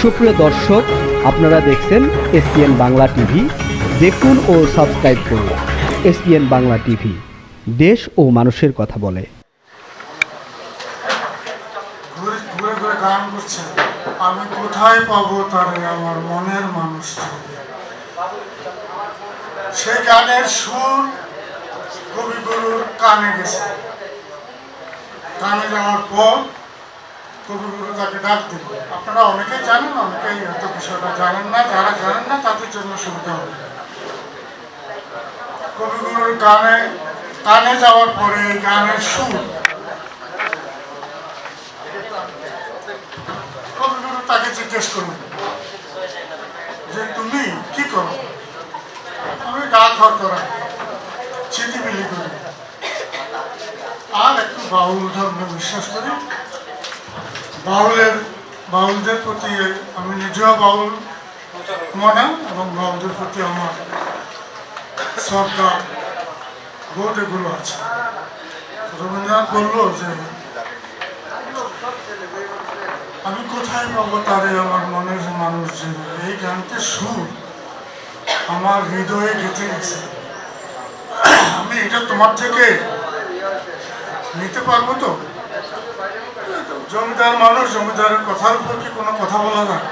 সুপ্রিয় দর্শক, আপনারা দেখছেন এসপিএন বাংলা টিভি। দেখুন ও সাবস্ক্রাইব করুন এসপিএন বাংলা টিভি। দেশ ও মানুষের কথা বলে। গান আমি কোথায় পাবো তারে আমার মনের মানুষ সেই গানের সুর কবিগুরুর কানে গেছে। কানে যাওয়ার পর কবিগুরু তাকে ডাক দিল। আপনারা অনেকেই জানেন, অনেকেই হয়তো বিষয়টা জানেন না, যারা জানেন না, তাদের জন্য সুবিধা হবে। কবিগুরুর গানে কানে যাওয়ার পরে গানের সুর। কবিগুরু তাকে জিজ্ঞেস করুন, যে তুমি কি করো? আমি ডাক ঘর করা, চিঠি বিলি করি। আর একটু বাউল ধর্মে বিশ্বাস করি। বাউলের, বাউলদের প্রতি আমি নিজেও বাউল মনে এবং বাউলদের প্রতি আমার শ্রদ্ধা, বোধ এগুলো আছে। রবীন্দ্রনাথ বলল যে, আমি কোথায় পাবো তারে আমার মনের মানুষ যে? এই গানটির সুর আমার হৃদয়ে গেঁথে গেছে। আমি এটা তোমার থেকে নিতে পারব তো? জমিদার মানুষ, জমিদারের কথার উপর কি কোনো কথা বলা যায়?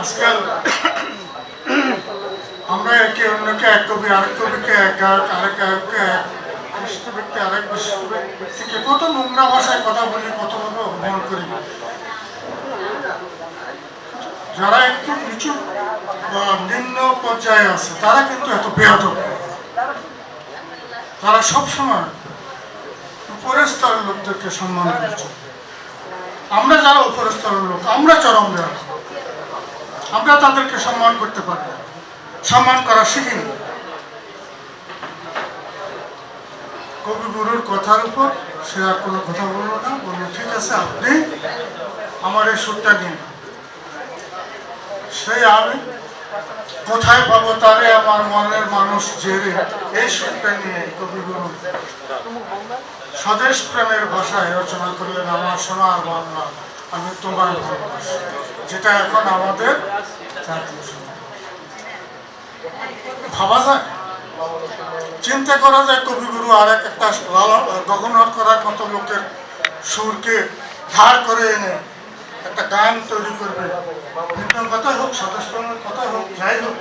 আজকাল আমরা একে অন্যকে, এক কবি, আরেক কবিকে, এক গায়ক, আরেক গায়ককে বিশিষ্ট ব্যক্তি, আরেক বিশিষ্ট ব্যক্তিকে কত নোংরা ভাষায় কথা বলি কতভাবে অপমান করি। যারা একটু নিচু বা নিম্ন পর্যায়ে আছে, তারা কিন্তু এত বেয়াদব। তারা সবসময় উপরের স্তরের লোকদেরকে সম্মান করছে। আমরা যারা উপরের স্তরের লোক, আমরা চরম আমরা তাদেরকে সম্মান করতে পারি সম্মান করা শিখিনি। কবিগুরুর কথার উপর সে আর কোনো কথা বলল না, বলল, ঠিক আছে, আপনি আমার এই সুরটা নিন। সেই আমি কোথায় পাবো তারে আমার মনের মানুষ জেরে এই সুরটা নিয়ে কবিগুরু স্বদেশ প্রেমের ভাষায় রচনা করলেন আমার সোনার বাংলা আমি তোমার ভালোবাসি, যেটা এখন আমাদের। ভাবা যায়? চিন্তা করা যায় কবিগুরু আর এক একটা গগনর করার মতো লোকের সুরকে ধার করে এনে একটা গান তৈরি করবে। কিন্তু কথা হোক সদস্যের কথা হোক, যাই হোক,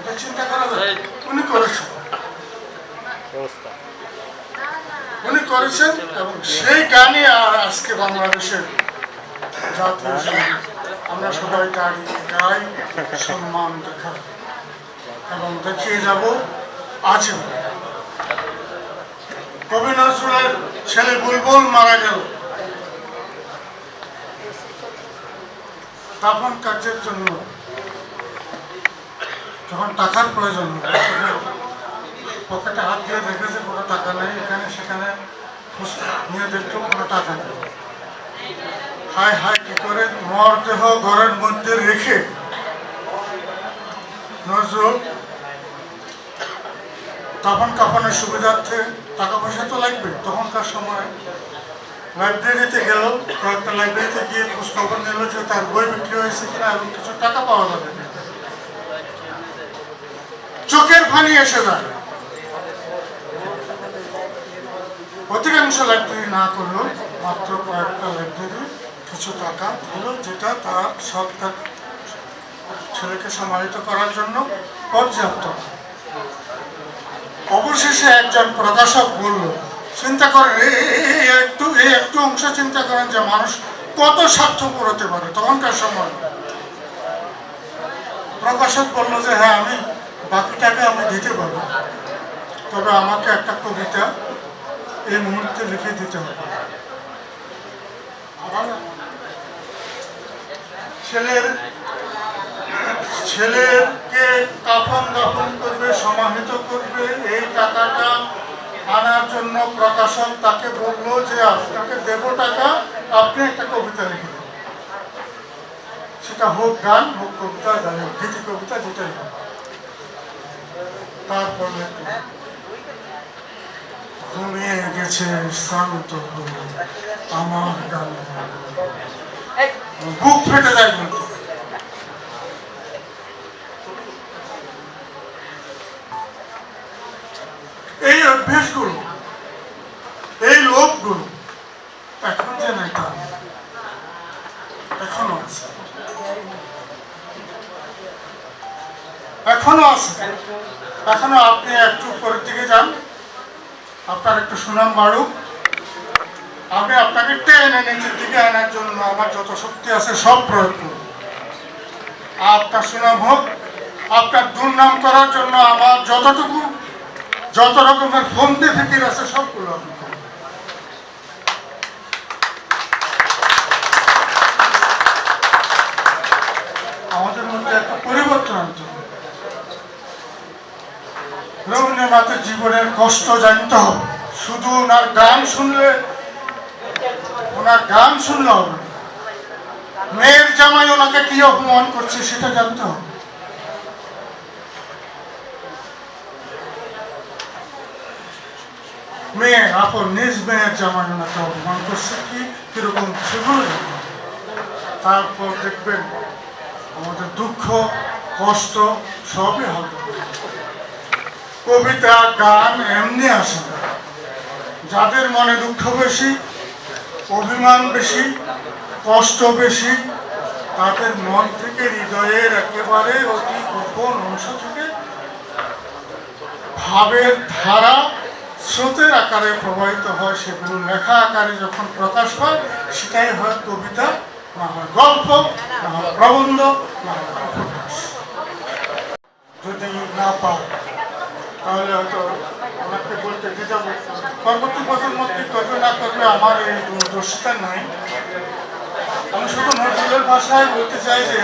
এটা চিন্তা করা যায়? উনি করেছেন। উনি করেছেন এবং সেই গানে আর আজকে বাংলাদেশের জাতীয় আমরা সবাই দাঁড়িয়ে গাই, সম্মান দেখা এবং দেখিয়ে যাব আজও কবি নজরুলের ছেলে বুলবুল মারা গেল। দাফন কার্যের জন্য যখন টাকার প্রয়োজন পকেটে হাত দিয়ে কোনো টাকা নেই, এখানে, সেখানে নিয়ে কোনো টাকা নেই। কি করে মরদেহ ঘরের মধ্যে রেখে নজরুল সুবিধার্থে টাকা পয়সা তো লাগবে, তখনকার সময় লাইব্রেরিতে গেল, কয়েকটা লাইব্রেরিতে গিয়ে নিল যে তার বই বিক্রি হয়েছে কিনা এবং কিছু টাকা পাওয়া যাবে। চোখের ফানি এসে যায় অধিকাংশ লাইব্রেরি না করলেও মাত্র কয়েকটা লাইব্রেরি কিছু টাকা দিল যেটা তার সরকার ছেলেকে সম্মানিত করার জন্য পর্যাপ্ত। অবশেষে একজন প্রকাশক বলল, চিন্তা করেন একটু এই একটু অংশ চিন্তা করেন যে মানুষ কত স্বার্থপর হতে পারে, তখনকার সময়। প্রকাশক বলল যে হ্যাঁ আমি বাকি টাকা আমি দিতে পারব। তবে আমাকে একটা কবিতা এই মুহূর্তে লিখে দিতে হবে। ছেলের ছেলেকে কাফন দাফন করবে, সমাহিত করবে। এই টাকাটা আনার জন্য প্রকাশক তাকে বলল যে, আপনাকে দেব টাকা, আপনি একটা কবিতা লিখে দেন। সেটা হোক গান, হোক কবিতা যাই হোক গীতি কবিতা, যেটাই হোক। তারপর দিয়েছে শান্ত আমার বুক ফেটে যায় বলতে এই অভ্যেসগুলো এই লোকগুলো এখন যে নাই তা এখনও আছে এখনও আছে এখনও আপনি একটু উপরের দিকে যান আপনার একটু সুনাম বাড়ুক। আমি আপনাকে টেনে নিচের দিকে আনার জন্য আমার যত শক্তি আছে সব প্রয়োগ করব। আপনার সুনাম হোক, আপনার দুর্নাম করার জন্য আমার যতটুকু, যত রকমের ফন্দি ফিকির আছে সবগুলো আমি করব। আমাদের মধ্যে একটা পরিবর্তন আনতে হবে রবীন্দ্রনাথের জীবনের কষ্ট জানতে শুধু ওনার গান শুনলে, ওনার গান শুনলে মেয়ের জামাই ওনাকে কি অপমান করছে সেটা জানতে মেয়ে, আপন নিজ মেয়ের জামাই ওনাকে অপমান করছে কি? কীরকম সেগুলো তারপর দেখবেন, আমাদের দুঃখ, কষ্ট সবই হবে। কবিতা, গান এমনি আসে যাদের মনে দুঃখ বেশি, অভিমান বেশি, কষ্ট বেশি, তাদের মন থেকে হৃদয়ের একেবারে অতি গোপন অংশ থেকে ভাবের ধারা স্রোতের আকারে প্রবাহিত হয়। সেগুলো লেখা আকারে যখন প্রকাশ হয় সেটাই হয় কবিতা না হয় গল্প না হয় প্রবন্ধ না হয় যদি না পাও। তাহলে বলতে দিতে পরবর্তী করবে না করবে আমার এই নাই। আমি শুধু নজরুলের ভাষায় বলতে চাই যে,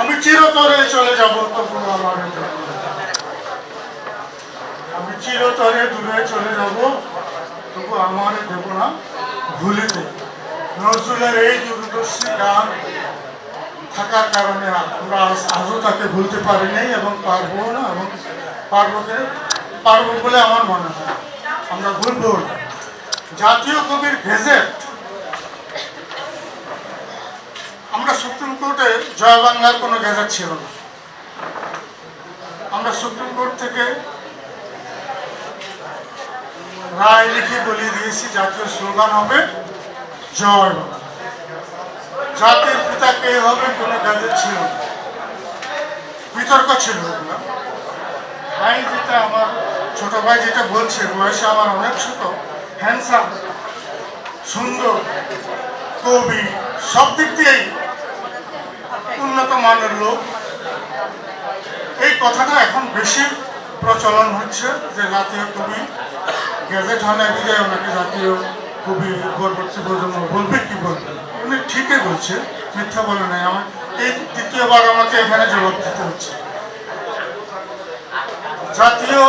আমি চিরতরে চলে যাব আমার। আমি চিরতরে দূরে চলে যাব তবু আমার দেব না ভুলিতে। নজরুলের এই দূরদর্শী গান থাকার কারণে আমরা আজও তাকে ভুলতে পারিনি এবং পারব না এবং পারব বলে আমার মনে হয়। আমরা ভুলবো না জাতীয় কবির গেজেট আমরা সুপ্রিম কোর্টে জয় বাংলার কোনো গেজেট ছিল না। আমরা সুপ্রিম কোর্ট থেকে রায় লিখে বলিয়ে দিয়েছি, জাতীয় স্লোগান হবে জয় জাতির পিতা কে হবে কোনো গাজেট ছিল না। বিতর্ক ছিল ওগুলো। ভাই যেটা আমার, ছোট ভাই যেটা বলছে, বয়সে আমার অনেক ছোট হ্যান্ডসাম সুন্দর, কবি, সব দিক দিয়েই উন্নত মানের লোক। এই কথাটা এখন বেশি প্রচলন হচ্ছে যে জাতীয় কবি, গ্যাজেট হয় বিদায় ওনাকে জাতীয় কবি, পরবর্তী প্রজন্ম বলবে কি বলবে। উনি ঠিকই বলছে, মিথ্যা বলে নাই। আমার এই তৃতীয়বার আমাকে এখানে জবাব দিতে হচ্ছে। জাতীয়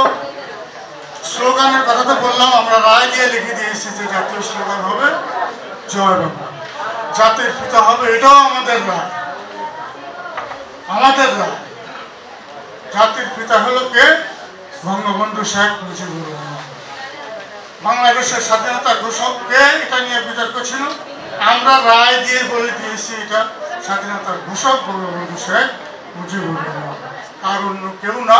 স্লোগানের কথা তো বললাম, আমরা রায় দিয়ে লিখে দিয়েছি যে জাতীয় স্লোগান হবে জয় বাংলা। জাতির পিতা হবে, এটাও আমাদের রায়। আমাদের রায়। জাতির পিতা হলো কে? বঙ্গবন্ধু শেখ মুজিবুর রহমান। বাংলাদেশের স্বাধীনতা ঘোষক কে? এটা নিয়ে বিতর্ক ছিল। আমরা রায় দিয়ে বলে দিয়েছি এটা স্বাধীনতার ঘোষক বঙ্গবন্ধু শেখ মুজিবুর রহমান। আর অন্য কেউ না।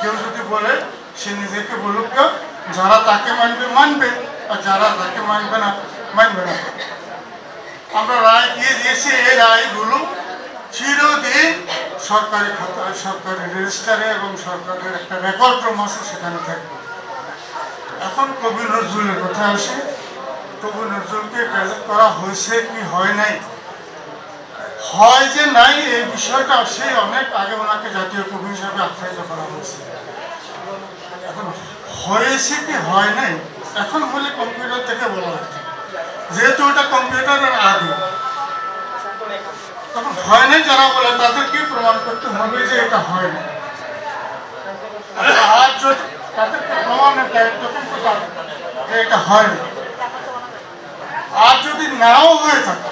কেউ যদি বলে সে নিজেকে বলুক না, যারা তাকে মানবে মানবে আর যারা তাকে মানবে না মানবে না। আমরা রায় দিয়ে দিয়েছি এই রায়গুলো চিরদিন সরকারি খাতায় সরকারি রেজিস্টারে এবং সরকারের একটা রেকর্ড রুম আছে সেখানে থাকবে। এখন কবি নজরুলের কথা আসে। কবি নজরুলকে গ্যাজেট করা হয়েছে কি হয় নাই? হয় যে নাই, এই বিষয়টা সেই অনেক আগে ওনাকে জাতীয় কবি হিসাবে আখ্যায়িত করা হয়েছে। এখন হয়েছে কি, হয় নাই? এখন হলে কম্পিউটার থেকে বলা হচ্ছে যেহেতু এটা কম্পিউটারের আগে। তখন হয় নাই যারা বলে তাদেরকে প্রমাণ করতে হবে যে এটা হয় না আর যদি তাদেরকে প্রমাণের দায়িত্ব যে এটা হয় না আর যদি নাও হয়ে থাকে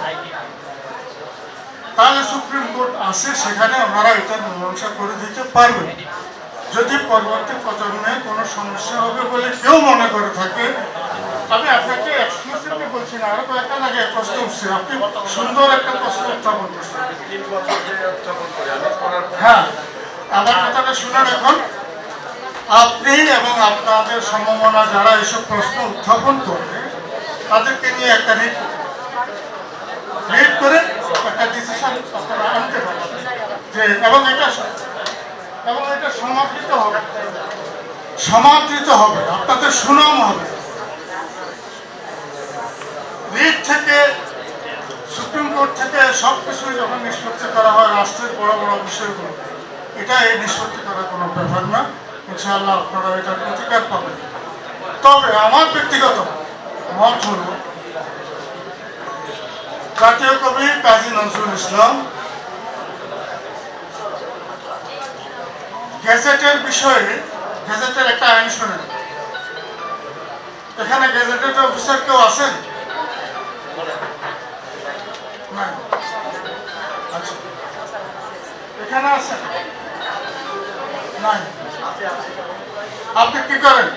তাহলে সুপ্রিম কোর্ট আসে, সেখানে ওনারা এটা মীমাংসা করে দিতে পারবে যদি পরবর্তী প্রজন্মে কোনো সমস্যা হবে বলে কেউ মনে করে থাকে, আমি আপনাকে এক্সক্লুসিভলি বলছি না, আরও কয়েকটা জায়গায় প্রশ্ন উঠছে। আপনি সুন্দর একটা প্রশ্ন উত্থাপন করছেন। হ্যাঁ আমার কথাটা শুনেন এখন আপনি এবং আপনাদের সম্ভাবনা যারা এসব প্রশ্ন উত্থাপন করে, তাদেরকে নিয়ে একটা রিট রিট করে একটা ডিসিশন আপনারা আনতে যে এবং এটা এবং এটা সমাদৃত হবে। সমাদৃত হবে, আপনাদের সুনাম হবে। রিট থেকে, সুপ্রিম কোর্ট থেকে সব কিছুই যখন নিষ্পত্তি করা হয়, রাষ্ট্রের বড় বড় বিষয়গুলো এটা এই নিষ্পত্তি করার কোনো ব্যাপার না। ইনশাআল্লাহ আপনারা এটার প্রতিকার পাবেন। তবে আমার ব্যক্তিগত মত হল জাতীয় কবি কাজী নজরুল ইসলাম গ্যাজেটের বিষয়ে গ্যাজেটের একটা আইন শোনেন। এখানে গ্যাজেটেড অফিসার কেউ আছেন? আচ্ছা। এখানে আছেন? আপনি কি করেন?